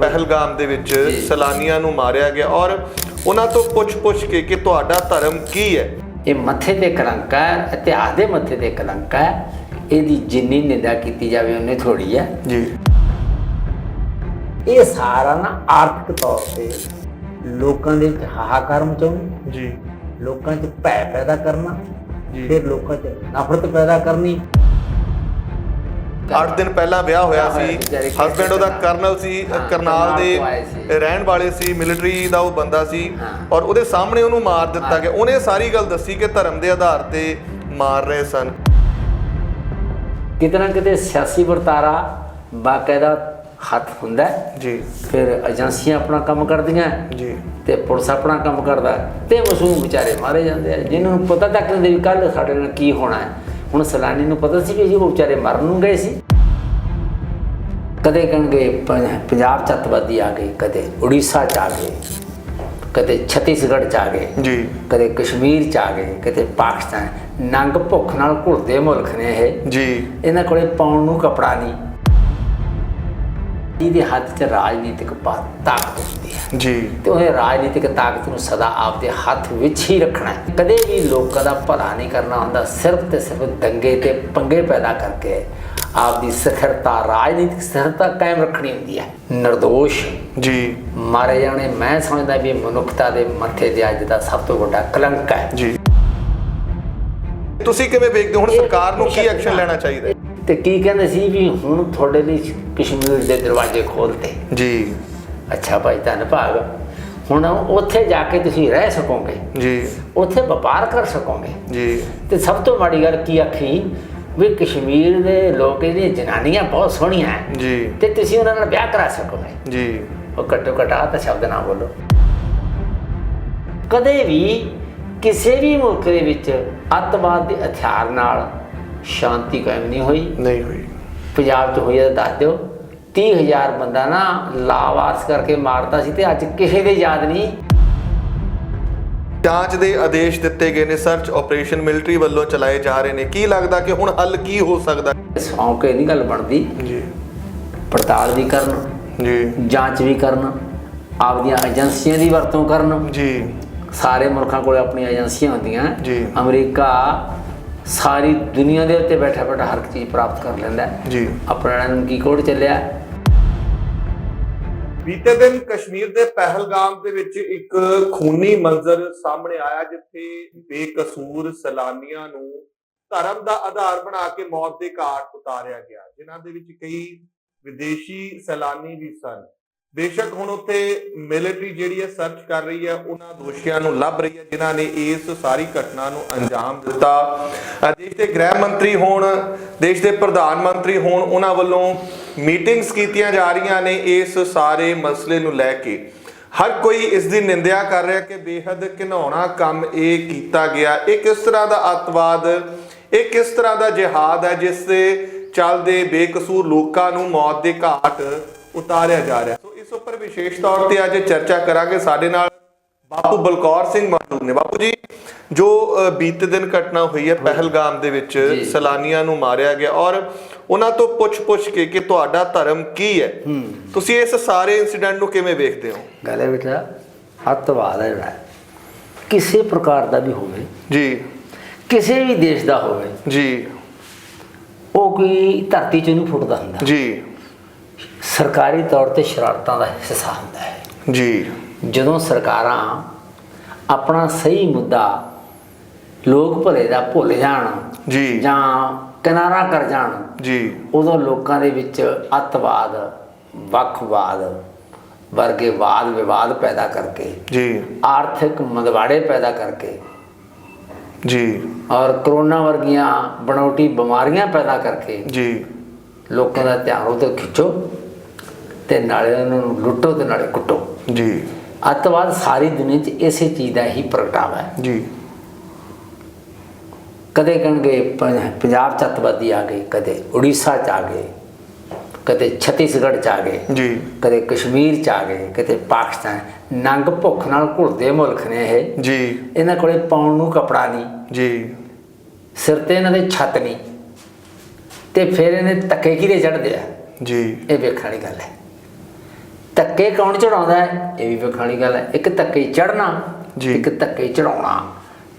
ਪਹਿਲਗਾਮ ਦੇ ਵਿੱਚ ਸੈਲਾਨੀਆਂ ਨੂੰ ਮਾਰਿਆ ਗਿਆ ਔਰ ਉਹਨਾਂ ਤੋਂ ਪੁੱਛ-ਪੁੱਛ ਕੇ ਕਿ ਤੁਹਾਡਾ ਧਰਮ ਕੀ ਹੈ? ਇਹ ਮੱਥੇ ਤੇ ਕਲੰਕ ਹੈ ਇਤਿਹਾਸ ਦੇ ਮੱਥੇ ਤੇ ਕਲੰਕ ਹੈ। ਇਹਦੀ ਜਿੰਨੀ ਨਿੰਦਾ ਕੀਤੀ ਜਾਵੇ ਉਹਨੇ ਥੋੜੀ ਹੈ। ਜੀ। ਇਹ ਸਾਰਾ ਨਾ ਆਰਥਿਕ ਤੌਰ ਤੇ ਲੋਕਾਂ ਦੇ ਵਿੱਚ ਹਾਹਾਕਾਰ ਮਚਾਉਣੀ। ਜੀ। ਲੋਕਾਂ 'ਚ ਭੈ ਪੈਦਾ ਕਰਨਾ। ਜੀ। ਫਿਰ ਲੋਕਾਂ 'ਚ ਨਫ਼ਰਤ ਪੈਦਾ ਕਰਨੀ। 8 ਦਿਨ ਪਹਿਲਾਂ ਵਿਆਹ ਹੋਇਆ ਸੀ ਹਸਬੰਡ ਉਹਦਾ ਕਰਨਾਲ। ਸੀ ਕਰਨਾਲ। ਦੇ ਰਹਿਣ ਵਾਲੇ ਸੀ ਮਿਲਟਰੀ ਦਾ ਉਹ ਬੰਦਾ ਸੀ। ਔਰ ਉਹਦੇ ਸਾਹਮਣੇ ਉਹਨੂੰ ਮਾਰ ਦਿੱਤਾ। ਗਿਆ ਉਹਨੇ ਸਾਰੀ ਗੱਲ ਦੱਸੀ ਕਿ ਧਰਮ ਦੇ ਆਧਾਰ ਤੇ ਮਾਰ ਰਹੇ ਸਨ ਕਿਤੇ ਨਾ ਕਿਤੇ ਸਿਆਸੀ ਵਰਤਾਰਾ ਬਾਕਾਇਦਾ ਹੱਥ ਹੁੰਦਾ। ਜੀ ਫਿਰ ਏਜੰਸੀਆਂ ਆਪਣਾ ਕੰਮ ਕਰਦੀਆਂ ਜੀ ਤੇ ਪੁਲਿਸ ਆਪਣਾ ਕੰਮ ਕਰਦਾ ਤੇ ਮਾਸੂਮ ਵਿਚਾਰੇ ਮਾਰੇ ਜਾਂਦੇ ਆ ਜਿਨ੍ਹਾਂ ਨੂੰ ਪਤਾ ਤੱਕ ਨਹੀਂ ਵੀ ਕੱਲ ਸਾਡੇ ਨਾਲ ਕੀ ਹੋਣਾ ਹੈ ਹੁਣ ਸਲਾਨੀ ਨੂੰ ਪਤਾ ਸੀ ਕਿ ਉਹ ਵਿਚਾਰੇ ਮਰਨ ਨੂੰ ਗਏ ਸੀ। ਕਦੇ ਕਹਿਣਗੇ ਪੰਜਾਬ ਚ ਅੱਤਵਾਦੀ ਆ ਗਏ ਕਦੇ ਉੜੀਸਾ ਚ ਆ ਗਏ ਕਦੇ ਛੱਤੀਸਗੜ੍ਹ ਚ ਆ ਗਏ ਜੀ। ਕਦੇ ਕਸ਼ਮੀਰ ਚ ਆ ਗਏ ਕਦੇ ਪਾਕਿਸਤਾਨ। ਨੰਗ ਭੁੱਖ ਨਾਲ ਘੁਲਦੇ ਮੁਲਕ ਨੇ ਇਹ। ਜੀ। ਇਹਨਾਂ ਕੋਲੇ ਪਾਉਣ ਨੂੰ ਕਪੜਾ ਨਹੀਂ। ਇਹਦੇ ਹੱਥ 'ਚ ਰਾਜਨੀਤਿਕ ਤਾਕਤ ਹੁੰਦੀ ਹੈ। ਜੀ। ਤੇ ਉਹਨੇ ਰਾਜਨੀਤਿਕ ਤਾਕਤ ਨੂੰ ਸਦਾ ਆਪਦੇ ਹੱਥ ਵਿੱਚ ਹੀ ਰੱਖਣਾ ਹੈ। ਕਦੇ ਵੀ ਲੋਕਾਂ ਦਾ ਭਲਾ ਨਹੀਂ ਕਰਨਾ ਹੁੰਦਾ ਸਿਰਫ ਤੇ ਸਿਰਫ ਦੰਗੇ ਤੇ ਪੰਗੇ ਪੈਦਾ ਕਰਕੇ ਆਪਦੀ ਸਥਿਰਤਾ ਰਾਜਨੀਤਿਕ ਸਥਿਰਤਾ ਕਾਇਮ ਰੱਖਣੀ ਹੁੰਦੀ ਹੈ। ਨਿਰਦੋਸ਼। ਜੀ। ਮਾਰੇ ਜਾਣੇ ਮੈਂ ਸਮਝਦਾ ਵੀ ਮਨੁੱਖਤਾ ਦੇ ਮੱਥੇ ਤੇ ਅੱਜ ਦਾ ਸਭ ਤੋਂ ਵੱਡਾ ਕਲੰਕ ਹੈ। ਜੀ। ਤੁਸੀਂ ਕਿਵੇਂ ਵੇਖਦੇ ਹੋ? ਹੁਣ ਸਰਕਾਰ ਨੂੰ ਕੀ ਐਕਸ਼ਨ ਲੈਣਾ ਚਾਹੀਦਾ ਹੈ? ਤੇ ਕੀ ਕਹਿੰਦੇ ਸੀ ਵੀ ਹੁਣ ਤੁਹਾਡੇ ਲਈ ਕਸ਼ਮੀਰ ਦੇ ਦਰਵਾਜ਼ੇ ਖੋਲਤੇ। ਜੀ। ਅੱਛਾ ਭਾਈ ਧੰਨ ਭਾਗ। ਹੁਣ ਉੱਥੇ ਜਾ ਕੇ ਤੁਸੀਂ ਰਹਿ ਸਕੋਗੇ। ਜੀ। ਉੱਥੇ ਵਪਾਰ ਕਰ ਸਕੋਗੇ। ਜੀ। ਤੇ ਸਭ ਤੋਂ ਮਾੜੀ ਗੱਲ ਕੀ ਆਖੀ? ਵੀ ਕਸ਼ਮੀਰ ਦੇ ਲੋਕ ਇਹਦੀਆਂ ਜਨਾਨੀਆਂ ਬਹੁਤ ਸੋਹਣੀਆਂ ਹੈ। ਜੀ। ਤੇ ਤੁਸੀਂ ਉਹਨਾਂ ਨਾਲ ਵਿਆਹ ਕਰਾ ਸਕੋਗੇ। ਜੀ। ਉਹ ਘੱਟੋ ਘਟਾ ਤਾਂ ਸ਼ਬਦ ਨਾ ਬੋਲੋ। ਕਦੇ ਵੀ ਕਿਸੇ ਵੀ ਮੁਲਕ ਦੇ ਵਿੱਚ ਅੱਤਵਾਦ ਦੇ ਹਥਿਆਰ ਨਾਲ ਸ਼ਾਂਤੀ ਕਾਇਮ ਨਹੀਂ ਹੋਈ। ਨਹੀਂ ਹੋਈ। ਪੰਜਾਬ 'ਚ ਹੋਈ ਤਾਂ ਦੱਸ ਦਿਓ। 30000 ਬੰਦਾ ਨਾ ਲਾਵਾਰਸ ਕਰਕੇ ਮਾਰਤਾ ਸੀ ਤੇ ਅੱਜ ਕਿਸੇ ਦੇ ਯਾਦ ਨਹੀਂ। ਜਾਂਚ ਦੇ ਆਦੇਸ਼ ਦਿੱਤੇ ਗਏ ਨੇ ਸਰਚ ਆਪਰੇਸ਼ਨ ਮਿਲਟਰੀ ਵੱਲੋਂ ਚਲਾਏ ਜਾ ਰਹੇ ਨੇ। ਕੀ ਲੱਗਦਾ ਕਿ ਹੁਣ ਹੱਲ ਕੀ ਹੋ ਸਕਦਾ? ਸੌਂ ਕੇ ਨਹੀਂ ਗੱਲ ਬਣਦੀ। ਜੀ। ਪੜਤਾਲ ਵੀ ਕਰਨ। ਜੀ। ਜਾਂਚ ਵੀ ਕਰਨ। ਆਪਦੀਆਂ ਏਜੰਸੀਆਂ ਦੀ ਵਰਤੋਂ ਕਰਨ। ਜੀ। ਸਾਰੇ ਮੁਲਕਾਂ ਕੋਲ ਆਪਣੀਆਂ ਏਜੰਸੀਆਂ ਹੁੰਦੀਆਂ। ਜੀ। ਅਮਰੀਕਾ ਸਾਰੀ ਦੁਨੀਆ ਦੇ ਉੱਤੇ ਬੈਠਾ ਬੈਠਾ ਹਰ ਚੀਜ਼ ਪ੍ਰਾਪਤ ਕਰ ਲੈਂਦਾ ਹੈ। ਜੀ। ਆਪਣਾ ਨੂੰ ਕੀ ਕੋਡ ਚੱਲਿਆ? ਬੀਤੇ ਦਿਨ ਕਸ਼ਮੀਰ ਦੇ ਪਹਿਲਗਾਮ ਦੇ ਵਿੱਚ ਇੱਕ ਖੂਨੀ ਮੰਜ਼ਰ ਸਾਹਮਣੇ ਆਇਆ ਜਿੱਥੇ ਬੇਕਸੂਰ ਸੈਲਾਨੀਆਂ ਨੂੰ ਧਰਮ ਦਾ ਆਧਾਰ ਬਣਾ ਕੇ ਮੌਤ ਦੇ ਘਾਟ ਉਤਾਰਿਆ ਗਿਆ ਜਿਨ੍ਹਾਂ ਦੇ ਵਿੱਚ ਕਈ ਵਿਦੇਸ਼ੀ ਸੈਲਾਨੀ ਵੀ ਸਨ। ਬੇਸ਼ੱਕ ਹੁਣ ਉੱਥੇ ਮਿਲਟਰੀ ਜਿਹੜੀ ਹੈ ਸਰਚ ਕਰ ਰਹੀ ਹੈ, ਉਹਨਾਂ ਦੋਸ਼ੀਆਂ ਨੂੰ ਲੱਭ ਰਹੀ ਹੈ, ਜਿਨ੍ਹਾਂ ਨੇ ਇਸ ਸਾਰੀ ਘਟਨਾ ਨੂੰ ਅੰਜਾਮ ਦਿੱਤਾ। ਦੇਸ਼ ਦੇ ਗ੍ਰਹਿ ਮੰਤਰੀ ਹੋਣ, ਦੇਸ਼ ਦੇ ਪ੍ਰਧਾਨ ਮੰਤਰੀ ਹੋਣ, ਉਹਨਾਂ ਵੱਲੋਂ ਮੀਟਿੰਗਸ ਕੀਤੀਆਂ ਜਾ ਰਹੀਆਂ ਨੇ ਇਸ ਸਾਰੇ ਮਸਲੇ ਨੂੰ ਲੈ ਕੇ। ਹਰ ਕੋਈ ਇਸ ਦੀ ਨਿੰਦਿਆ ਕਰ ਰਿਹਾ ਕਿ ਬੇਹੱਦ ਘਿਨਾਉਣਾ ਕੰਮ ਇਹ ਕੀਤਾ ਗਿਆ। ਇਹ ਕਿਸ ਤਰ੍ਹਾਂ ਦਾ ਅੱਤਵਾਦ, ਇਹ ਕਿਸ ਤਰ੍ਹਾਂ ਦਾ ਜਿਹਾਦ ਹੈ, ਜਿਸ ਦੇ ਚੱਲਦੇ ਬੇਕਸੂਰ ਲੋਕਾਂ ਨੂੰ ਮੌਤ ਦੇ ਘਾਟ ਉਤਾਰਿਆ ਜਾ ਰਿਹਾ। ਉੱਪਰ ਵਿਸ਼ੇਸ਼ ਤੌਰ ਤੇ ਅੱਜ ਚਰਚਾ ਕਰਾਂਗੇ ਸਾਡੇ ਨਾਲ ਬਾਪੂ ਬਲਕੌਰ ਸਿੰਘ ਮੌਜੂਦ ਨੇ। ਬਾਪੂ ਜੀ ਜੋ ਬੀਤੇ ਦਿਨ ਘਟਨਾ ਹੋਈ ਹੈ ਪਹਿਲਗਾਮ ਦੇ ਵਿੱਚ। ਸੈਲਾਨੀਆਂ ਨੂੰ ਮਾਰਿਆ ਗਿਆ ਔਰ ਉਹਨਾਂ ਤੋਂ ਪੁੱਛ-ਪੁੱਛ ਕੇ ਕਿ ਤੁਹਾਡਾ ਧਰਮ ਕੀ ਹੈ? ਤੁਸੀਂ ਇਸ ਸਾਰੇ ਇਨਸੀਡੈਂਟ ਨੂੰ ਕਿਵੇਂ ਵੇਖਦੇ ਹੋ? ਗੱਲ ਹੈ ਬੇਟਾ ਅੱਤਵਾਦ ਹੈ ਜਿਹੜਾ ਕਿਸੇ ਪ੍ਰਕਾਰ ਦਾ ਵੀ ਹੋਵੇ ਜੀ। ਕਿਸੇ ਵੀ ਦੇਸ਼ ਦਾ ਹੋਵੇ ਜੀ। ਉਹ ਕੋਈ ਧਰਤੀ 'ਚ ਨਹੀਂ ਫੁੱਟਦਾ ਹੁੰਦਾ। ਜੀ। ਸਰਕਾਰੀ ਤੌਰ ਤੇ ਸ਼ਰਾਰਤਾਂ ਦਾ ਹਿੱਸਾ ਹੁੰਦਾ ਹੈ। ਜੀ। ਜਦੋਂ ਸਰਕਾਰਾਂ ਆਪਣਾ ਸਹੀ ਮੁੱਦਾ ਲੋਕ ਭਲੇ ਦਾ ਭੁੱਲ ਜਾਣ ਜੀ। ਜਾਂ ਕਿਨਾਰਾ ਕਰ ਜਾਣ ਜੀ। ਉਦੋਂ ਲੋਕਾਂ ਦੇ ਵਿੱਚ ਅੱਤਵਾਦ ਵੱਖਵਾਦ ਵਰਗੇ ਵਾਦ ਵਿਵਾਦ ਪੈਦਾ ਕਰਕੇ ਜੀ। ਆਰਥਿਕ ਮੰਦਵਾੜੇ ਪੈਦਾ ਕਰਕੇ ਜੀ। ਔਰ ਕਰੋਨਾ ਵਰਗੀਆਂ ਬਣਾਉਟੀ ਬਿਮਾਰੀਆਂ ਪੈਦਾ ਕਰਕੇ ਜੀ। ਲੋਕਾਂ ਦਾ ਧਿਆਨ ਉਹਤੇ ਖਿੱਚੋ। ਤੇ ਨਾਲੇ ਉਹਨਾਂ ਨੂੰ ਲੁੱਟੋ ਤੇ ਨਾਲੇ ਕੁੱਟੋ। ਜੀ। ਅੱਤਵਾਦ ਸਾਰੀ ਦੁਨੀਆ 'ਚ ਇਸੇ ਚੀਜ਼ ਦਾ ਹੀ ਪ੍ਰਗਟਾਵਾ ਹੈ। ਜੀ। ਕਦੇ ਕਹਿਣਗੇ ਪੰਜਾਬ 'ਚ ਅੱਤਵਾਦੀ ਆ ਗਏ ਕਦੇ ਉੜੀਸਾ 'ਚ ਆ ਗਏ ਕਦੇ ਛੱਤੀਸਗੜ੍ਹ 'ਚ ਆ ਗਏ ਜੀ। ਕਦੇ ਕਸ਼ਮੀਰ 'ਚ ਆ ਗਏ ਕਦੇ ਪਾਕਿਸਤਾਨ। ਨੰਗ ਭੁੱਖ ਨਾਲ ਘੁਲਦੇ ਮੁਲਕ ਨੇ ਇਹ। ਜੀ। ਇਹਨਾਂ ਕੋਲੇ ਪਾਉਣ ਨੂੰ ਕਪੜਾ ਨਹੀਂ। ਜੀ। ਸਿਰ ਤੇ ਇਹਨਾਂ ਦੇ ਛੱਤ ਨਹੀਂ। ਤੇ ਫਿਰ ਇਹਨੇ ਤੱਕੇ ਕਿਹਦੇ ਚੜਦੇ ਆ। ਜੀ। ਇਹ ਵੇਖਣ ਵਾਲੀ ਗੱਲ ਹੈ। ਧੱਕੇ ਕੌਣ ਚੜਾਉਂਦਾ ਹੈ? ਇਹ ਵੀ ਵੇਖਣ ਵਾਲੀ ਗੱਲ ਹੈ। ਇੱਕ ਧੱਕੇ ਚੜਨਾ ਜੀ। ਇੱਕ ਧੱਕੇ ਚੜਾਉਣਾ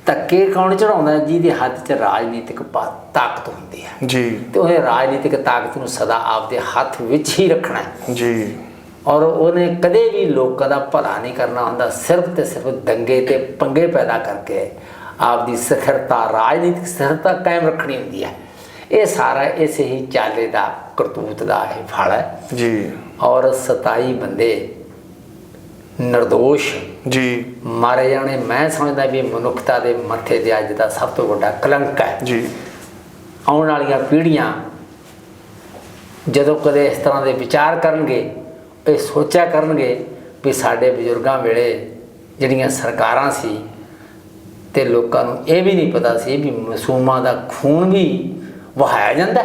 ਧੱਕੇ ਕੌਣ ਚੜਾਉਂਦਾ? ਜਿਹਦੇ ਹੱਥ 'ਚ ਰਾਜਨੀਤਿਕ ਤਾਕਤ ਹੁੰਦੀ ਹੈ। ਜੀ। ਤੇ ਉਹਨੇ ਰਾਜਨੀਤਿਕ ਤਾਕਤ ਨੂੰ ਸਦਾ ਆਪਦੇ ਹੱਥ ਵਿੱਚ ਹੀ ਰੱਖਣਾ ਹੈ। ਜੀ। ਔਰ ਉਹਨੇ ਕਦੇ ਵੀ ਲੋਕਾਂ ਦਾ ਭਲਾ ਨਹੀਂ ਕਰਨਾ ਹੁੰਦਾ। ਸਿਰਫ ਤੇ ਸਿਰਫ ਦੰਗੇ ਤੇ ਪੰਗੇ ਪੈਦਾ ਕਰਕੇ ਆਪਦੀ ਸਥਿਰਤਾ ਰਾਜਨੀਤਿਕ ਸਥਿਰਤਾ ਕਾਇਮ ਰੱਖਣੀ ਹੁੰਦੀ ਹੈ। ਇਹ ਸਾਰਾ ਇਸੇ ਹੀ ਚਾਲੇ ਦਾ ਕਰਤੂਤ ਦਾ ਇਹ ਫਲ ਹੈ। ਜੀ। ਔਰ 27 ਬੰਦੇ ਨਿਰਦੋਸ਼। ਜੀ। ਮਾਰੇ ਜਾਣੇ ਮੈਂ ਸਮਝਦਾ ਵੀ ਮਨੁੱਖਤਾ ਦੇ ਮੱਥੇ ਤੇ ਅੱਜ ਦਾ ਸਭ ਤੋਂ ਵੱਡਾ ਕਲੰਕ ਹੈ। ਜੀ। ਆਉਣ ਵਾਲੀਆਂ ਪੀੜ੍ਹੀਆਂ ਜਦੋਂ ਕਦੇ ਇਸ ਤਰ੍ਹਾਂ ਦੇ ਵਿਚਾਰ ਕਰਨਗੇ ਇਹ ਸੋਚਿਆ ਕਰਨਗੇ ਵੀ ਸਾਡੇ ਬਜ਼ੁਰਗਾਂ ਵੇਲੇ ਜਿਹੜੀਆਂ ਸਰਕਾਰਾਂ ਸੀ ਤੇ ਲੋਕਾਂ ਨੂੰ ਇਹ ਵੀ ਨਹੀਂ ਪਤਾ ਸੀ ਵੀ ਮਾਸੂਮਾਂ ਦਾ ਖੂਨ ਵੀ ਵਹਾਇਆ ਜਾਂਦਾ।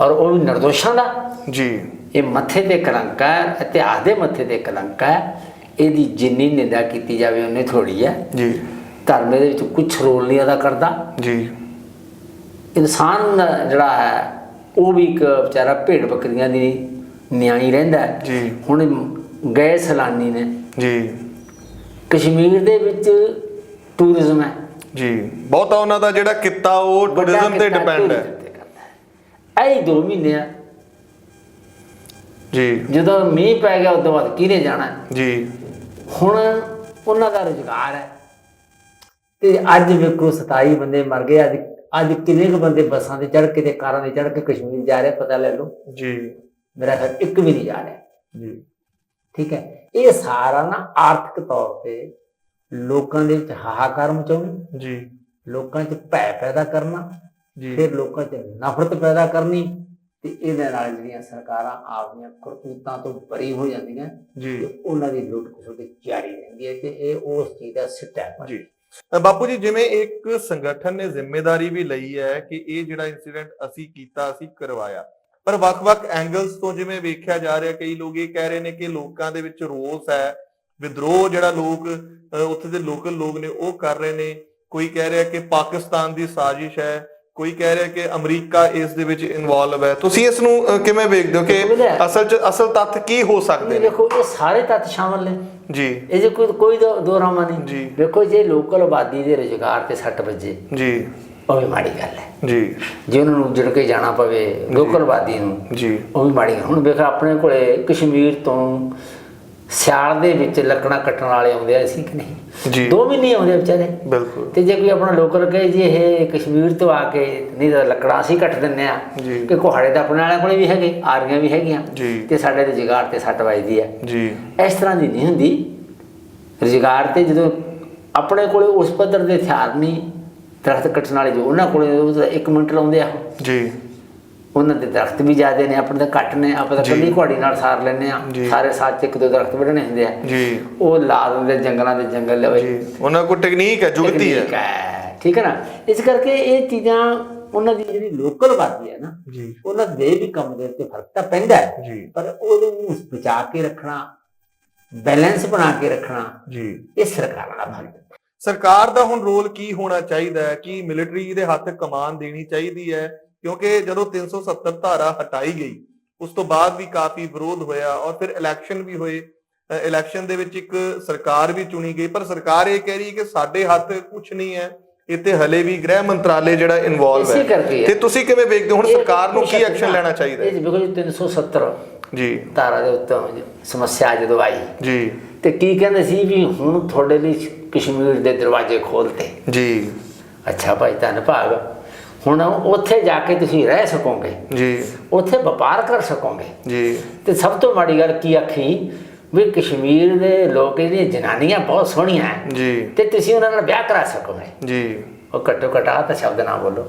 ਔਰ ਉਹ ਵੀ ਨਿਰਦੋਸ਼ਾਂ ਦਾ। ਜੀ। ਇਹ ਮੱਥੇ ਤੇ ਕਲੰਕ ਹੈ ਇਤਿਹਾਸ ਦੇ ਮੱਥੇ ਤੇ ਕਲੰਕ ਹੈ। ਇਹਦੀ ਜਿੰਨੀ ਨਿੰਦਾ ਕੀਤੀ ਜਾਵੇ ਉਹਨੇ ਥੋੜੀ ਹੈ। ਜੀ। ਧਰਮ ਦੇ ਵਿੱਚ ਕੁਝ ਰੋਲ ਨਹੀਂ ਅਦਾ ਕਰਦਾ। ਜੀ। ਇਨਸਾਨ ਜਿਹੜਾ ਹੈ ਉਹ ਵੀ ਇੱਕ ਵਿਚਾਰਾ ਭੇਡ ਬੱਕਰੀਆਂ ਦੀ ਨਿਆਣੀ ਰਹਿੰਦਾ ਜੀ। ਹੁਣ ਗਏ ਸਲਾਨੀ ਨੇ। ਜੀ। ਕਸ਼ਮੀਰ ਦੇ ਵਿੱਚ ਟੂਰਿਜ਼ਮ ਹੈ। ਜੀ ਬਹੁਤਾ ਉਹਨਾਂ ਦਾ ਜਿਹੜਾ ਕਿੱਤਾ ਉਹ ਟੂਰਿਜ਼ਮ ਤੇ ਡਿਪੈਂਡ ਹੈ। ਇਹ ਦੋ ਮਹੀਨੇ ਆ। ਜੀ। ਜਦੋਂ ਮੀਂਹ ਪੈ ਗਿਆ ਉਸ ਤੋਂ ਬਾਅਦ ਕਿਹਨੇ ਜਾਣਾ? ਜੀ। ਹੁਣ ਉਹਨਾਂ ਦਾ ਰੁਜ਼ਗਾਰ ਹੈ। ਤੇ ਅੱਜ ਵੇਖੋ 27 ਬੰਦੇ ਮਰ ਗਏ। ਅੱਜ ਅੱਜ ਕਿੰਨੇ ਕੁ ਬੰਦੇ ਬੱਸਾਂ ਤੇ ਚੜ੍ਹ ਕੇ ਤੇ ਕਾਰਾਂ ਤੇ ਚੜ੍ਹ ਕੇ ਕਸ਼ਮੀਰ ਜਾ ਰਹੇ ਪਤਾ ਲੈ ਲਓ। ਜੀ। ਮੇਰਾ ਖਿਆਲ ਇੱਕ ਵੀ ਨਹੀਂ ਜਾ ਰਿਹਾ। ਜੀ। ਠੀਕ ਹੈ। ਇਹ ਸਾਰਾ ਨਾ ਆਰਥਿਕ ਤੌਰ ਤੇ ਲੋਕਾਂ ਦੇ ਵਿੱਚ ਹਾਹਾਕਾਰ ਮਚਾਉਣੀ ਜੀ। ਲੋਕਾਂ 'ਚ ਭੈ ਪੈਦਾ ਕਰਨਾ ਜੀ। ਫਿਰ ਲੋਕਾਂ 'ਚ ਨਫ਼ਰਤ ਪੈਦਾ ਕਰਨੀ ਤੇ ਇਹਦੇ ਨਾਲ ਜਿਹੜੀਆਂ ਸਰਕਾਰਾਂ ਆਪਦੀਆਂ ਕਰਤੂਤਾਂ ਤੋਂ ਬਰੀ ਹੋ ਜਾਂਦੀਆਂ ਜੀ। ਉਹਨਾਂ ਦੀ ਲੁੱਟ ਖਸੁੱਟ ਜਾਰੀ ਰਹਿੰਦੀ ਹੈ ਤੇ ਇਹ ਉਸ ਚੀਜ਼ ਦਾ ਸਿੱਟਾ ਹੈ। ਜੀ। ਬਾਪੂ ਜੀ ਜਿਵੇਂ ਇੱਕ ਸੰਗਠਨ ਨੇ ਜ਼ਿੰਮੇਵਾਰੀ ਵੀ ਲਈ ਹੈ ਕਿ ਇਹ ਜਿਹੜਾ ਇਨਸੀਡੈਂਟ ਅਸੀਂ ਕੀਤਾ ਅਸੀਂ ਕਰਵਾਇਆ ਪਰ ਵੱਖ-ਵੱਖ ਐਂਗਲਸ ਤੋਂ ਜਿਵੇਂ ਵੇਖਿਆ ਜਾ ਰਿਹਾ ਕਈ ਲੋਕ ਇਹ ਕਹਿ ਰਹੇ ਨੇ ਕਿ ਲੋਕਾਂ ਦੇ ਵਿੱਚ ਰੋਸ ਹੈ ਵਿਦਰੋਹ ਜਿਹੜਾ ਲੋਕ ਉੱਥੇ ਦੇ ਲੋਕਲ ਲੋਕ ਨੇ ਉਹ ਕਰ ਰਹੇ ਨੇ। ਕੋਈ ਕਹਿ ਰਿਹਾ ਕਿ ਪਾਕਿਸਤਾਨ ਦੀ ਸਾਜ਼ਿਸ਼ ਹੈ ਕੋਈ ਕਹਿ ਰਿਹਾ ਕਿ ਅਮਰੀਕਾ ਇਸ ਦੇ ਵਿੱਚ ਇਨਵੋਲਵ ਹੈ। ਤੁਸੀਂ ਇਸ ਨੂੰ ਕਿਵੇਂ ਵੇਖਦੇ ਹੋ ਕਿ। ਅਸਲ 'ਚ ਅਸਲ ਤੱਥ ਕੀ ਹੋ ਸਕਦੇ ਨੇ? ਦੇਖੋ ਇਹ ਸਾਰੇ ਤੱਤ ਸ਼ਾਮਲ ਨੇ। ਜੀ। ਇਹ ਜੇ ਕੋਈ ਕੋਈ ਦੋ ਰਾਮਾ ਨਹੀਂ। ਜੀ। ਦੇਖੋ ਜੇ ਲੋਕਲ ਆਬਾਦੀ ਦੇ ਰੁਜ਼ਗਾਰ ਤੇ ਸੱਟ ਵੱਜੇ। ਜੀ। ਉਹ ਵੀ ਮਾੜੀ ਗੱਲ ਹੈ। ਜੀ। ਜੇ ਉਹਨਾਂ ਨੂੰ ਜੁੜ ਕੇ ਜਾਣਾ ਪਵੇ ਲੋਕਲ ਆਬਾਦੀ ਨੂੰ ਜੀ। ਉਹ ਵੀ ਮਾੜੀ ਗੱਲ ਹੁਣ ਵੇਖ ਆਪਣੇ ਕੋਲੇ ਕਸ਼ਮੀਰ ਤੋਂ ਸਿਆਲ ਦੇ ਵਿੱਚ ਲੱਕੜਾਂ ਕੱਟਣ ਵਾਲੇ ਆਉਂਦੇ ਆ ਸੀ ਕਿ ਨਹੀਂ? ਜੀ। ਦੋ ਮਹੀਨੇ ਆਉਂਦੇ ਵਿਚਾਰੇ। ਬਿਲਕੁਲ। ਤੇ ਜੇ ਕੋਈ ਆਪਣਾ ਲੋਕਲ ਕਹੇ ਜੀ ਇਹ ਕਸ਼ਮੀਰ ਤੋਂ ਆ ਕੇ ਨਹੀਂ ਤਾਂ ਲੱਕੜਾਂ ਅਸੀਂ ਕੱਟ ਦਿੰਨੇ ਆ। ਕਿ ਕੁਹਾੜੇ ਤਾਂ ਆਪਣੇ ਵਾਲਿਆਂ ਕੋਲੇ ਵੀ ਹੈਗੇ ਆਰੀਆਂ ਵੀ ਹੈਗੀਆਂ। ਤੇ ਸਾਡੇ ਰੁਜ਼ਗਾਰ ਤੇ ਸੱਟ ਵੱਜਦੀ ਹੈ ਜੀ। ਇਸ ਤਰ੍ਹਾਂ ਦੀ ਨਹੀਂ ਹੁੰਦੀ। ਰੁਜ਼ਗਾਰ ਤੇ ਜਦੋਂ ਆਪਣੇ ਕੋਲੇ ਉਸ ਪੱਧਰ ਦੇ ਹਥਿਆਰ ਨਹੀਂ ਦਰਖਤ ਕੱਟਣ ਵਾਲੇ ਜੋ ਉਹਨਾਂ ਕੋਲੇ ਤਾਂ ਇੱਕ ਮਿੰਟ ਲਾਉਂਦੇ ਆ। ਜੀ। ਉਹਨਾਂ ਦੇ ਦਰਖਤ ਵੀ ਜ਼ਿਆਦੇ ਨੇ ਆਪਣੇ ਤਾਂ ਘੱਟ ਨੇ ਆਪਾਂ ਤਾਂ। ਕੱਲੀ ਘੋੜੀ ਨਾਲ ਸਾਰ ਲੈਂਦੇ ਆ। ਸਾਰੇ ਸਾਥ ਇੱਕ ਦੋ ਦਰਖਤ ਵੱਢਣੇ ਹੁੰਦੇ ਆ। ਜੀ। ਉਹ ਲਾ ਦਿੰਦੇ ਜੰਗਲਾਂ ਦੇ ਜੰਗਲ ਲਵੇ ਜੀ। ਉਹਨਾਂ ਕੋਲ ਟੈਕਨੀਕ ਹੈ ਜੁਗਤੀ ਹੈ। ਠੀਕ ਹੈ ਨਾ? ਇਸ ਕਰਕੇ ਇਹ ਚੀਜ਼ਾਂ ਉਹਨਾਂ ਦੀ ਜਿਹੜੀ ਲੋਕਲ ਆਬਾਦੀ ਹੈ ਨਾ ਜੀ। ਉਹਨਾਂ ਦੇ ਵੀ ਕੰਮ ਦੇ ਉੱਤੇ ਫ਼ਰਕ ਤਾਂ ਪੈਂਦਾ ਜੀ। ਪਰ ਉਹਨੂੰ ਬਚਾ ਕੇ ਰੱਖਣਾ ਬੈਲੈਂਸ ਬਣਾ ਕੇ ਰੱਖਣਾ ਜੀ। ਇਹ ਸਰਕਾਰਾਂ ਦਾ ਫਰਜ਼ ਹੈ। ਸਰਕਾਰ ਦਾ ਹੁਣ ਰੋਲ ਕੀ ਹੋਣਾ ਚਾਹੀਦਾ ਹੈ? ਕਿ ਮਿਲਟਰੀ ਦੇ ਹੱਥ ਕਮਾਨ ਦੇਣੀ ਚਾਹੀਦੀ ਹੈ? ਕਿਉਂਕਿ ਜਦੋਂ 370 ਧਾਰਾ ਹਟਾਈ ਗਈ ਉਸ ਤੋਂ ਬਾਅਦ ਵੀ ਕਾਫੀ ਵਿਰੋਧ ਹੋਇਆ ਔਰ ਫਿਰ ਇਲੈਕਸ਼ਨ ਵੀ ਹੋਏ। ਇਲੈਕਸ਼ਨ ਦੇ ਵਿੱਚ ਇੱਕ ਸਰਕਾਰ ਵੀ ਚੁਣੀ ਗਈ ਪਰ ਸਰਕਾਰ ਇਹ ਕਹਿ ਰਹੀ ਹੈ ਕਿ ਸਾਡੇ ਹੱਥ ਕੁਝ ਨਹੀਂ ਹੈ। ਇੱਥੇ ਹਲੇ ਵੀ ਗ੍ਰਹਿ ਮੰਤਰਾਲੇ ਜਿਹੜਾ ਇਨਵੋਲਵ ਹੈ। ਤੇ ਤੁਸੀਂ ਕਿਵੇਂ ਵੇਖਦੇ ਹੋ? ਹੁਣ ਸਰਕਾਰ ਨੂੰ ਕੀ ਐਕਸ਼ਨ ਲੈਣਾ ਚਾਹੀਦਾ ਇਹ ਹੈ ਜੀ 370 ਜੀ। ਧਾਰਾ ਦੇ ਉੱਤੇ ਸਮੱਸਿਆ ਜਦੋਂ ਆਈ। ਜੀ। ਤੇ ਕੀ ਕਹਿੰਦੇ ਸੀ ਵੀ ਹੁਣ ਤੁਹਾਡੇ ਲਈ ਕਸ਼ਮੀਰ ਦੇ ਦਰਵਾਜ਼ੇ ਖੋਲਤੇ ਜੀ। ਅੱਛਾ ਭਾਈ ਧੰਨ ਭਾਗ। ਹੁਣ ਉੱਥੇ ਜਾ ਕੇ ਤੁਸੀਂ ਰਹਿ ਸਕੋਗੇ। ਜੀ। ਉੱਥੇ ਵਪਾਰ ਕਰ ਸਕੋਗੇ। ਜੀ। ਤੇ ਸਭ ਤੋਂ ਮਾੜੀ ਗੱਲ ਕੀ ਆਖੀ? ਵੀ ਕਸ਼ਮੀਰ ਦੇ ਲੋਕ ਇਹਦੀਆਂ ਜਨਾਨੀਆਂ ਬਹੁਤ ਸੋਹਣੀਆਂ ਜੀ। ਤੇ ਤੁਸੀਂ ਉਹਨਾਂ ਨਾਲ ਵਿਆਹ ਕਰਾ ਸਕੋਗੇ। ਜੀ। ਉਹ ਘੱਟੋ ਘੱਟ ਤਾਂ ਸ਼ਬਦ ਨਾ ਬੋਲੋ।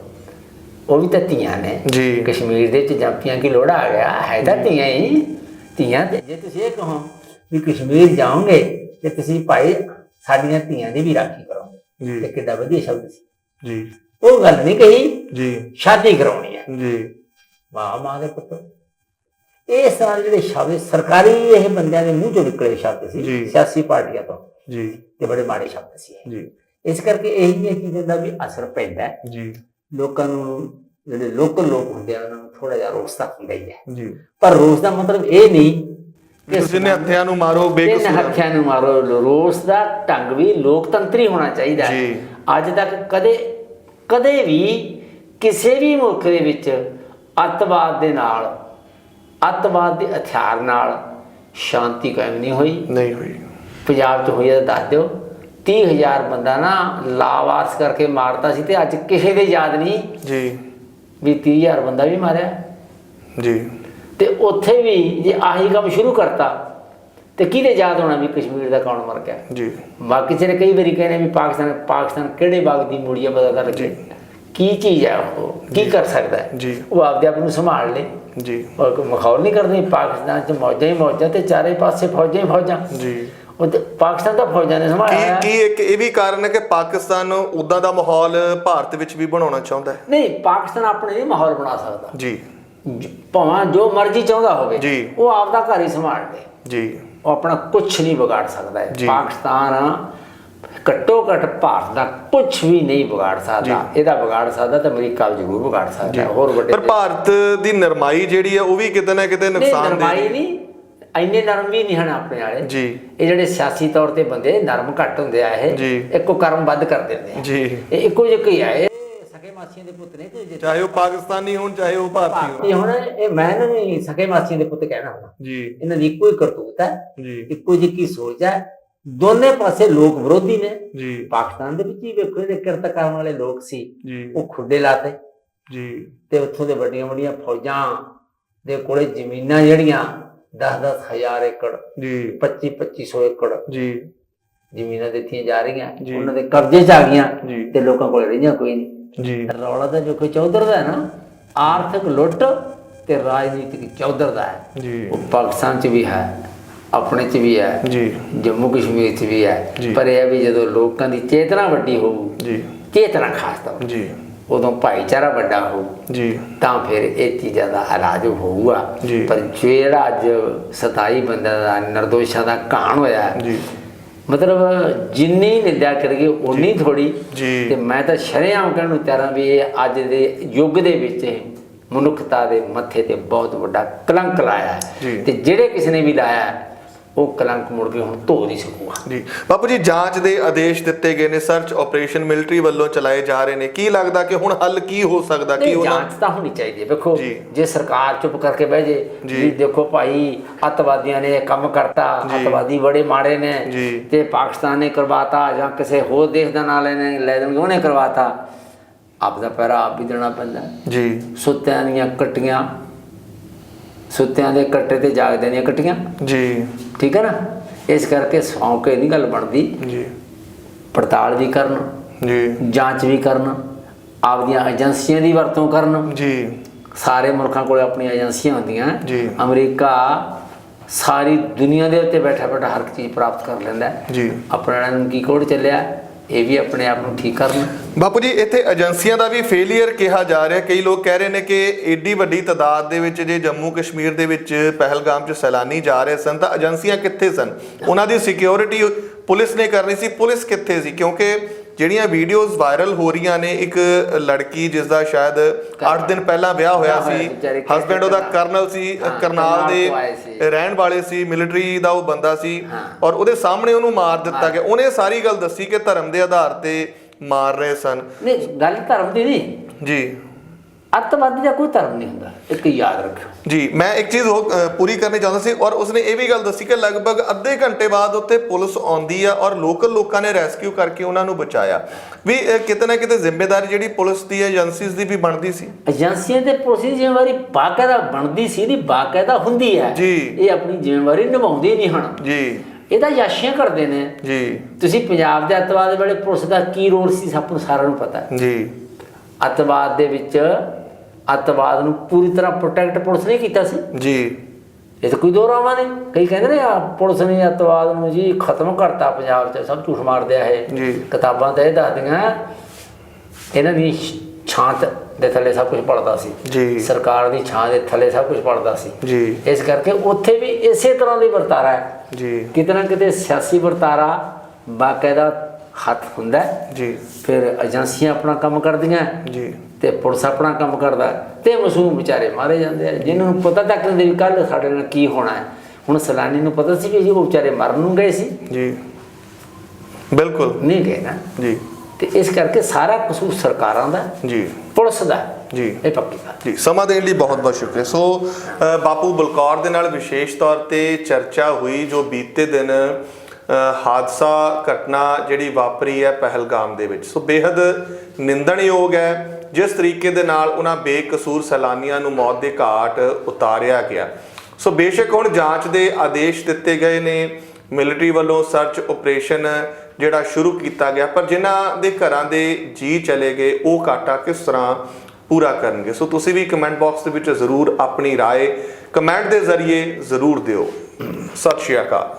ਉਹ ਵੀ ਤਾਂ ਧੀਆਂ ਨੇ। ਜੀ। ਕਸ਼ਮੀਰ ਦੇ ਵਿੱਚ ਜੰਪੀਆਂ ਕੀ ਲੋੜਾ ਆ ਗਿਆ? ਹੈ ਤਾਂ ਧੀਆਂ ਹੀ। ਧੀਆਂ ਤੇ ਜੇ ਤੁਸੀਂ ਇਹ ਕਹੋ ਵੀ ਕਸ਼ਮੀਰ ਜਾਓਗੇ ਤੇ ਤੁਸੀਂ ਭਾਈ ਸਾਡੀਆਂ ਧੀਆਂ ਦੀ ਵੀ ਰਾਖੀ ਕਰੋਗੇ। ਜੀ। ਤੇ ਕਿੱਡਾ ਵਧੀਆ ਸ਼ਬਦ ਸੀ। ਜੀ। ਉਹ ਗੱਲ ਨਹੀਂ ਕਹੀ ਜੀ। ਸ਼ਾਦੀ ਕਰਾਉਣੀ ਹੈ। ਜੀ। ਵਾਹ ਮਾਂ ਦੇ ਪੁੱਤ। ਇਹ ਸਾਰੇ ਜਿਹੜੇ ਸ਼ਬਦ ਸਰਕਾਰੀ ਇਹ ਬੰਦਿਆਂ ਦੇ ਮੂੰਹ ਚੋਂ ਨਿਕਲੇ ਸ਼ਬਦ। ਸੀ ਸਿਆਸੀ ਪਾਰਟੀਆਂ ਤੋਂ। ਜੀ। ਤੇ ਬੜੇ ਮਾੜੇ ਸ਼ਬਦ ਸੀ। ਜੀ। ਇਸ ਕਰਕੇ ਇਹ ਜਿਹੀਆਂ ਚੀਜ਼ਾਂ ਦਾ ਵੀ ਅਸਰ ਪੈਂਦਾ ਹੈ। ਜੀ। ਲੋਕਾਂ ਨੂੰ ਜਿਹੜੇ ਲੋਕਲ ਲੋਕ ਹੁੰਦੇ ਆ ਉਹਨਾਂ ਨੂੰ ਥੋੜਾ ਜਿਹਾ ਰੋਸ ਤਾਂ ਹੁੰਦਾ ਹੀ ਹੈ। ਜੀ। ਪਰ ਰੋਸ ਦਾ ਮਤਲਬ ਇਹ ਨਹੀਂ ਤੁਸੀਂ ਨੇ ਹੱਥਿਆਂ ਨੂੰ ਮਾਰੋ ਬੇਕਸੂਰ ਹੱਥਿਆਂ ਨੂੰ ਮਾਰੋ। ਰੋਸ ਦਾ ਢੰਗ ਵੀ ਲੋਕਤੰਤਰੀ ਹੋਣਾ ਚਾਹੀਦਾ ਹੈ। ਜੀ। ਅੱਜ ਤੱਕ ਕਦੇ ਕਦੇ ਵੀ ਕਿਸੇ ਵੀ ਮੁਲਕ ਦੇ ਵਿੱਚ ਅੱਤਵਾਦ ਦੇ ਨਾਲ ਅੱਤਵਾਦ ਦੇ ਹਥਿਆਰ ਨਾਲ ਸ਼ਾਂਤੀ ਕਾਇਮ ਨਹੀਂ ਹੋਈ। ਨਹੀਂ ਹੋਈ। ਪੰਜਾਬ 'ਚ ਹੋਈ ਤਾਂ ਦੱਸ ਦਿਓ 30000 ਬੰਦਾ ਨਾ ਲਾਵਾਰਸ ਕਰਕੇ ਮਾਰਤਾ ਸੀ ਤੇ ਅੱਜ ਕਿਸੇ ਦੇ ਯਾਦ ਨਹੀਂ ਜੀ। ਵੀ 30000 ਬੰਦਾ ਵੀ ਮਾਰਿਆ। ਜੀ। ਤੇ ਉੱਥੇ ਵੀ ਜੇ ਆਹੀ ਕੰਮ ਸ਼ੁਰੂ ਕਰਤਾ ਤੇ ਕਿਹਦੇ ਯਾਦ ਹੋਣਾ ਵੀ ਕਸ਼ਮੀਰ ਦਾ ਕੌਣ ਮਰ ਗਿਆ? ਜੀ। ਬਾਕੀ ਨੇ ਕਈ ਵਾਰੀ ਕਹਿੰਦੇ ਵੀ ਪਾਕਿਸਤਾਨ ਪਾਕਿਸਤਾਨ ਕਿਹੜੇ ਬਾਗ ਦੀ ਮੂੜੀ ਆ ਪਤਾ ਤਾਂ ਲੱਗੇ ਕੀ ਚੀਜ਼ ਹੈ ਉਹ? ਕੀ ਕਰ ਸਕਦਾ ਹੈ? ਜੀ। ਉਹ ਆਪਦੇ ਆਪ ਨੂੰ ਸੰਭਾਲ ਲੇ। ਜੀ। ਔਰ ਕੋਈ ਮਖੌਲ ਨਹੀਂ ਕਰਦੇ ਪਾਕਿਸਤਾਨ ਚ ਮੌਜਾਂ ਹੀ ਮੌਜਾਂ ਤੇ ਚਾਰੇ ਪਾਸੇ ਫੌਜਾਂ ਹੀ ਫੌਜਾਂ। ਜੀ। ਉਹ ਪਾਕਿਸਤਾਨ ਦਾ ਫੌਜਾਂ ਨੇ ਸੰਭਾਲਿਆ ਕੀ। ਕੀ ਇੱਕ ਇਹ ਵੀ ਕਾਰਨ ਹੈ ਕਿ ਪਾਕਿਸਤਾਨ ਉਦਾਂ ਦਾ ਮਾਹੌਲ ਭਾਰਤ ਵਿੱਚ ਵੀ ਬਣਾਉਣਾ ਚਾਹੁੰਦਾ ਹੈ? ਨਹੀਂ ਪਾਕਿਸਤਾਨ ਆਪਣੇ ਨਹੀਂ ਮਾਹੌਲ ਬਣਾ ਸਕਦਾ। ਜੀ। ਜ- ਭਾਵੇਂ ਜੋ ਮਰਜ਼ੀ ਚਾਹੁੰਦਾ ਹੋਵੇ ਜੀ। ਉਹ ਆਪਦਾ ਘਰ ਹੀ ਸੰਭਾਲ ਲੇ। ਜੀ। ਉਹ ਆਪਣਾ ਕੁਝ ਨਹੀਂ ਵਿਗਾੜ ਸਕਦਾ ਹੈ। ਪਾਕਿਸਤਾਨ ਘੱਟੋ ਘੱਟ ਭਾਰਤ ਦਾ ਕੁਝ ਵੀ ਨਹੀਂ ਵਿਗਾੜ ਸਕਦਾ। ਇਹਦਾ ਵਿਗਾੜ ਸਕਦਾ ਤਾਂ ਅਮਰੀਕਾ ਜ਼ਰੂਰ ਵਿਗਾੜ ਸਕਦਾ। ਹੋਰ ਵੱਡੇ ਪਰ ਭਾਰਤ ਦੀ ਨਰਮਾਈ ਜਿਹੜੀ ਹੈ ਉਹ ਵੀ ਕਿਤੇ ਨਾ ਕਿਤੇ ਨੁਕਸਾਨ ਨਰਮਾਈ ਦੇ ਨਹੀਂ ਇੰਨੇ ਨਰਮ ਵੀ ਨਹੀਂ ਹਨ ਆਪਣੇ ਵਾਲੇ। ਜੀ। ਇਹ ਜਿਹੜੇ ਸਿਆਸੀ ਤੌਰ ਤੇ ਬੰਦੇ ਨਰਮ ਘੱਟ ਹੁੰਦੇ ਆ ਇਹ। ਇੱਕੋ ਕਰਮ ਵੱਧ ਕਰ ਦਿੰਦੇ ਆ। ਜੀ। ਇਹ ਇੱਕੋ ਜਿਹੇ ਹੀ ਆ ਸਕੇ ਮਾਸੀਆਂ ਦੇ ਪੁੱਤ ਨੇ ਤੇ ਜੇ ਚਾਹੇ ਉਹ ਪਾਕਿਸਤਾਨੀ ਹੋਣ ਚਾਹੇ ਉਹ ਭਾਰਤੀ ਹੋਣ। ਇਹ ਹੁਣ ਇਹ ਮੈਂ ਇਹਨਾਂ ਨੂੰ ਸਕੇ ਮਾਸੀਆਂ ਦੇ ਪੁੱਤ ਕਹਿਣਾ ਹੁੰਦਾ ਜੀ। ਇਹਨਾਂ ਦੀ ਇੱਕੋ ਹੀ ਕਰਤੂਤ ਹੈ ਜੀ। ਇੱਕੋ ਜਿਹੀ ਕੀ ਸੋਚ ਹੈ। ਦੋਨੇ ਪਾਸੇ ਲੋਕ ਵਿਰੋਧੀ ਨੇ। ਜੀ। ਪਾਕਿਸਤਾਨ ਦੇ ਵਿੱਚ ਹੀ ਵੇਖੋ ਜਿਹੜੇ ਕਿਰਤ ਕਰਨ ਵਾਲੇ ਲੋਕ ਸੀ। ਜੀ। ਉਹ ਖੁੱਡੇ ਲਾਤੇ। ਜੀ। ਤੇ ਉੱਥੋਂ ਦੇ ਵੱਡੀਆਂ ਵੱਡੀਆਂ ਫੌਜਾਂ ਦੇ ਕੋਲੇ ਜ਼ਮੀਨਾਂ ਜਿਹੜੀਆਂ 10-10 ਹਜ਼ਾਰ ਏਕੜ ਜੀ। 25-2500 ਏਕੜ ਜੀ। ਜ਼ਮੀਨਾਂ ਦਿੱਤੀਆਂ ਜਾ ਰਹੀਆਂ। ਉਹਨਾਂ ਦੇ ਕਬਜ਼ੇ 'ਚ ਆ ਗਈਆਂ ਤੇ ਲੋਕਾਂ ਕੋਲ ਰਹੀਆਂ ਕੋਈ ਨਹੀਂ। ਜੀ। ਰੌਲਾ ਤਾਂ ਵੇਖੋ ਚੌਧਰ ਦਾ ਹੈ ਨਾ ਆਰਥਿਕ ਲੁੱਟ ਤੇ ਰਾਜਨੀਤਿਕ ਚੌਧਰ ਦਾ ਹੈ। ਜੀ। ਉਹ ਪਾਕਿਸਤਾਨ 'ਚ ਵੀ ਹੈ ਆਪਣੇ 'ਚ ਵੀ ਹੈ ਜੀ। ਜੰਮੂ ਕਸ਼ਮੀਰ 'ਚ ਵੀ ਹੈ। ਜੀ। ਪਰ ਇਹ ਹੈ ਵੀ ਜਦੋਂ ਲੋਕਾਂ ਦੀ ਚੇਤਨਾ ਵੱਡੀ ਹੋਊ ਜੀ। ਚੇਤਨਾ ਖਾਸ ਤੌਰ ਜੀ। ਉਦੋਂ ਭਾਈਚਾਰਾ ਵੱਡਾ ਹੋਊ ਜੀ। ਤਾਂ ਫਿਰ ਇਹ ਚੀਜ਼ਾਂ ਦਾ ਇਲਾਜ ਹੋਊਗਾ। ਜੀ। ਪਰ ਜਿਹੜਾ ਅੱਜ 27 ਬੰਦਿਆਂ ਦਾ ਨਿਰਦੋਸ਼ਾਂ ਦਾ ਕਹਾਣ ਹੋਇਆ ਹੈ, ਜੀ। ਮਤਲਬ ਜਿੰਨੀ ਨਿੰਦਿਆ ਕਰੀਏ ਉਨੀ ਥੋੜੀ। ਤੇ ਮੈਂ ਤਾਂ ਸ਼ਰੇਆਮ ਕਹਿਣ ਨੂੰ ਤਿਆਰ ਵੀ ਇਹ ਅੱਜ ਦੇ ਯੁੱਗ ਦੇ ਵਿੱਚ ਮਨੁੱਖਤਾ ਦੇ ਮੱਥੇ ਤੇ ਬਹੁਤ ਵੱਡਾ ਕਲੰਕ ਲਾਇਆ ਤੇ ਜਿਹੜੇ ਕਿਸੇ ਨੇ ਵੀ ਲਾਇਆ ਉਹ ਕਲੰਕ ਮੁੜ ਕੇ ਹੁਣ ਧੋ ਨਹੀਂ ਸਕੂਗਾ ਜੀ ਬਾਪੂ ਜੀ ਜਾਂਚ ਦੇ ਆਦੇਸ਼ ਦਿੱਤੇ ਗਏ ਨੇ ਸਰਚ ਆਪਰੇਸ਼ਨ ਮਿਲਟਰੀ ਵੱਲੋਂ ਚਲਾਏ ਜਾ ਰਹੇ ਨੇ ਕੀ ਲੱਗਦਾ ਕਿ ਹੁਣ ਹੱਲ ਕੀ ਹੋ ਸਕਦਾ ਕੀ ਉਹਨਾਂ ਜਾਂਚ ਤਾਂ ਹੋਣੀ ਚਾਹੀਦੀ ਹੈ ਵੇਖੋ ਜੀ। ਸਰਕਾਰ ਚੁੱਪ ਕਰਕੇ ਬਹਿ ਜੇ ਜੀ। ਵੀ ਦੇਖੋ ਭਾਈ ਅੱਤਵਾਦੀਆਂ ਨੇ ਇਹ ਕੰਮ ਕਰਤਾ। ਅੱਤਵਾਦੀ ਬੜੇ ਮਾੜੇ ਨੇ। ਤੇ ਪਾਕਿਸਤਾਨ ਨੇ ਕਰਵਾਤਾ ਜਾਂ ਕਿਸੇ ਹੋਰ ਦੇਸ਼ ਦਾ ਨਾਂ ਲੈਣੇ ਲੈ ਦੇਣਗੇ ਉਹਨੇ ਕਰਵਾਤਾ ਆਪ ਦਾ ਪੈਰਾ ਆਪ ਵੀ ਦੇਣਾ ਪੈਂਦਾ। ਜੀ ਸੁੱਤਿਆਂ ਦੀਆਂ ਕੱਟੀਆਂ ਸੁੱਤਿਆਂ ਦੇ ਕੱਟੇ ਤੇ ਜਾਗਦਿਆਂ ਦੀਆਂ ਕੱਟੀਆਂ ਜੀ ਠੀਕ ਹੈ ਨਾ? ਇਸ ਕਰਕੇ ਸੌਂ ਕੇ ਨਹੀਂ ਗੱਲ ਬਣਦੀ। ਜੀ। ਪੜਤਾਲ ਵੀ ਕਰਨ ਜੀ। ਜਾਂਚ ਵੀ ਕਰਨ ਆਪਦੀਆਂ ਏਜੰਸੀਆਂ ਦੀ ਵਰਤੋਂ ਕਰਨ। ਜੀ। ਸਾਰੇ ਮੁਲਕਾਂ ਕੋਲ ਆਪਣੀਆਂ ਏਜੰਸੀਆਂ ਹੁੰਦੀਆਂ। ਜੀ। ਅਮਰੀਕਾ ਸਾਰੀ ਦੁਨੀਆ ਦੇ ਉੱਤੇ ਬੈਠਾ ਬੈਠਾ ਹਰ ਚੀਜ਼ ਪ੍ਰਾਪਤ ਕਰ ਲੈਂਦਾ। ਜੀ। ਆਪਣੇ ਕੀ ਕੋਡ ਚੱਲਿਆ? ਇਹ ਵੀ ਆਪਣੇ ਆਪ ਨੂੰ ਠੀਕ ਕਰਨ। ਬਾਪੂ ਜੀ, ਇੱਥੇ ਏਜੰਸੀਆਂ ਦਾ ਵੀ ਫੇਲਿਅਰ ਕਿਹਾ ਜਾ ਰਿਹਾ। ਕਈ ਲੋਕ ਕਹਿ ਰਹੇ ਨੇ ਕਿ ਏਡੀ ਵੱਡੀ ਤਾਦਾਦ ਦੇ ਵਿੱਚ ਜੇ ਜੰਮੂ ਕਸ਼ਮੀਰ ਦੇ ਵਿੱਚ ਪਹਿਲਗਾਮ 'ਚ ਸੈਲਾਨੀ ਜਾ ਰਹੇ ਸਨ, ਤਾਂ ਏਜੰਸੀਆਂ ਕਿੱਥੇ ਸਨ? ਉਹਨਾਂ ਦੀ ਸਿਕਿਉਰਿਟੀ ਪੁਲਿਸ ਨੇ ਕਰਨੀ ਸੀ। ਪੁਲਿਸ ਕਿੱਥੇ ਸੀ? ਕਿਉਂਕਿ ਜਿਹੜੀਆਂ ਵੀਡੀਓਜ਼ ਵਾਇਰਲ ਹੋ ਰਹੀਆਂ ਨੇ ਇੱਕ ਲੜਕੀ ਜਿਸ ਦਾ ਸ਼ਾਇਦ 8 ਦਿਨ ਪਹਿਲਾਂ ਵਿਆਹ ਹੋਇਆ ਸੀ ਹਸਬੰਡ ਉਹਦਾ ਕਰਨਾਲ। ਸੀ ਕਰਨਾਲ। ਦੇ ਰਹਿਣ ਵਾਲੇ ਸੀ ਮਿਲਟਰੀ ਦਾ ਉਹ ਬੰਦਾ ਸੀ। ਔਰ ਉਹਦੇ ਸਾਹਮਣੇ ਉਹਨੂੰ ਮਾਰ ਦਿੱਤਾ ਗਿਆ ਉਹਨੇ ਸਾਰੀ ਗੱਲ ਦੱਸੀ ਕਿ ਧਰਮ ਦੇ ਆਧਾਰ ਤੇ ਮਾਰ ਰਹੇ ਸਨ ਨਹੀਂ ਗੱਲ ਧਰਮ ਦੀ ਨਹੀਂ ਜੀ ਅੱਤਵਾਦੀ ਦਾ ਕੋਈ ਧਰਮ ਨਹੀਂ ਹੁੰਦਾ ਇੱਕ ਯਾਦ ਰੱਖਿਓ। ਜੀ ਮੈਂ ਇੱਕ ਚੀਜ਼ ਪੂਰੀ ਕਰਨੀ ਚਾਹੁੰਦਾ ਸੀ ਔਰ ਉਸਨੇ ਇਹ ਵੀ ਗੱਲ ਦੱਸੀ ਕਿ ਲਗਭਗ ਅੱਧੇ ਘੰਟੇ ਬਾਅਦ ਉੱਥੇ ਪੁਲਿਸ ਆਉਂਦੀ ਆ ਔਰ ਲੋਕਲ ਲੋਕਾਂ ਨੇ ਰੈਸਕਿਊ ਕਰਕੇ ਉਹਨਾਂ ਨੂੰ ਬਚਾਇਆ। ਵੀ ਕਿਤੇ ਨਾ ਕਿਤੇ ਜ਼ਿੰਮੇਵਾਰੀ ਜਿਹੜੀ ਪੁਲਿਸ ਦੀ ਏਜੰਸੀਜ਼ ਦੀ ਵੀ ਬਣਦੀ ਸੀ। ਏਜੰਸੀਆਂ ਤੇ ਪੁਲਿਸ ਦੀ ਜ਼ਿੰਮੇਵਾਰੀ ਬਾਕਾਇਦਾ ਬਣਦੀ ਸੀ ਨਹੀਂ ਬਾਕਾਇਦਾ ਹੁੰਦੀ ਹੈ। ਜੀ। ਇਹ ਆਪਣੀ ਜ਼ਿੰਮੇਵਾਰੀ ਨਿਭਾਉਂਦੇ ਨਹੀਂ ਹਨ। ਜੀ। ਇਹਦਾ ਯਾਸ਼ੀਆਂ ਕਰਦੇ ਨੇ। ਜੀ। ਤੁਸੀਂ ਪੰਜਾਬ ਦੇ ਅੱਤਵਾਦ ਵੇਲੇ ਪੁਲਿਸ ਦਾ ਕੀ ਰੋਲ ਸੀ ਸਭ ਨੂੰ ਸਾਰਿਆਂ ਨੂੰ ਪਤਾ ਹੈ। ਜੀ। ਅੱਤਵਾਦ ਦੇ ਵਿੱਚ ਅੱਤਵਾਦ ਨੂੰ ਪੂਰੀ ਤਰ੍ਹਾਂ ਪ੍ਰੋਟੈਕਟ ਪੁਲਿਸ ਨੇ ਕੀਤਾ ਸੀ। ਜੀ। ਇਹ ਤਾਂ ਕੋਈ ਦੋਰਾਵਾ ਨਹੀਂ। ਕਈ ਕਹਿੰਦੇ ਨੇ ਆ ਪੁਲਿਸ ਨੇ ਅੱਤਵਾਦ ਨੂੰ ਜੀ ਖਤਮ ਕਰਤਾ ਪੰਜਾਬ 'ਚ ਸਭ ਝੂਠ ਮਾਰਦੇ ਆ ਇਹ ਜੀ। ਕਿਤਾਬਾਂ ਤਾਂ ਇਹ ਦੱਸਦੀਆਂ ਇਹਨਾਂ ਦੀ ਛਾਂ ਤ- ਦੇ ਥੱਲੇ ਸਭ ਕੁਝ ਪੜਦਾ ਸੀ। ਜੀ। ਸਰਕਾਰ ਦੀ ਛਾਂ ਦੇ ਥੱਲੇ ਸਭ ਕੁਝ ਪੜਦਾ ਸੀ। ਜੀ। ਇਸ ਕਰਕੇ ਉੱਥੇ ਵੀ ਇਸੇ ਤਰ੍ਹਾਂ ਦੀ ਵਰਤਾਰਾ ਹੈ। ਜੀ। ਕਿਤੇ ਨਾ ਕਿਤੇ ਸਿਆਸੀ ਵਰਤਾਰਾ ਬਾਕਾਇਦਾ ਹੱਥ ਹੁੰਦਾ ਹੈ। ਜੀ। ਫਿਰ ਏਜੰਸੀਆਂ ਆਪਣਾ ਕੰਮ ਕਰਦੀਆਂ। ਜੀ। ਤੇ ਪੁਲਿਸ ਆਪਣਾ ਕੰਮ ਕਰਦਾ। ਤੇ ਮਾਸੂਮ ਵਿਚਾਰੇ ਮਾਰੇ ਜਾਂਦੇ ਆ। ਜਿਨ੍ਹਾਂ ਨੂੰ ਪਤਾ ਤੱਕ ਨਹੀਂ ਵੀ ਕੱਲ ਸਾਡੇ ਨਾਲ ਕੀ ਹੋਣਾ ਹੈ। ਹੁਣ ਸਲਾਨੀ ਨੂੰ ਪਤਾ ਸੀ ਕਿ ਜੀ ਉਹ ਵਿਚਾਰੇ ਮਰਨ ਨੂੰ ਗਏ ਸੀ। ਜੀ। ਬਿਲਕੁਲ। ਨਹੀਂ ਗਏ ਨਾ। ਜੀ। ਤੇ ਇਸ ਕਰਕੇ ਸਾਰਾ ਕਸੂਰ ਸਰਕਾਰਾਂ ਦਾ ਜੀ। ਪੁਲਿਸ ਦਾ। ਜੀ। ਇਹ ਪੱਕੀ ਗੱਲ। ਜੀ ਸਮਾਂ ਦੇਣ ਲਈ ਬਹੁਤ ਬਹੁਤ ਸ਼ੁਕਰੀਆ। ਸੋ ਬਾਪੂ ਬਲਕੌਰ ਦੇ ਨਾਲ ਵਿਸ਼ੇਸ਼ ਤੌਰ ਤੇ ਚਰਚਾ ਹੋਈ ਜੋ ਬੀਤੇ ਦਿਨ ਹਾਦਸਾ ਘਟਨਾ ਜਿਹੜੀ ਵਾਪਰੀ ਹੈ ਪਹਿਲਗਾਮ ਦੇ ਵਿੱਚ। ਸੋ ਬੇहद ਨਿੰਦਣਯੋਗ ਹੈ। ਜਿਸ ਤਰੀਕੇ ਦੇ ਨਾਲ ਉਹਨਾਂ ਬੇਕਸੂਰ ਸੈਲਾਨੀਆਂ ਨੂੰ ਮੌਤ ਦੇ ਘਾਟ ਉਤਾਰਿਆ ਗਿਆ ਸੋ ਬੇਸ਼ੱਕ ਹੁਣ ਜਾਂਚ ਦੇ ਆਦੇਸ਼ ਦਿੱਤੇ ਗਏ ਨੇ ਮਿਲਟਰੀ ਵੱਲੋਂ ਸਰਚ ਆਪਰੇਸ਼ਨ ਜਿਹੜਾ ਸ਼ੁਰੂ ਕੀਤਾ ਗਿਆ ਪਰ ਜਿਨ੍ਹਾਂ ਦੇ ਘਰਾਂ ਦੇ ਜੀ ਚਲੇ ਗਏ ਉਹ ਘਾਟਾ ਕਿਸ ਤਰ੍ਹਾਂ ਪੂਰਾ ਕਰਨਗੇ ਸੋ ਤੁਸੀਂ ਵੀ ਕਮੈਂਟ ਬਾਕਸ ਦੇ ਵਿੱਚ ਜ਼ਰੂਰ ਆਪਣੀ رائے ਕਮੈਂਟ ਦੇ ਜ਼ਰੀਏ ਜ਼ਰੂਰ ਦਿਓ ਸਤਿ ਸ਼੍ਰੀ ਅਕਾਲ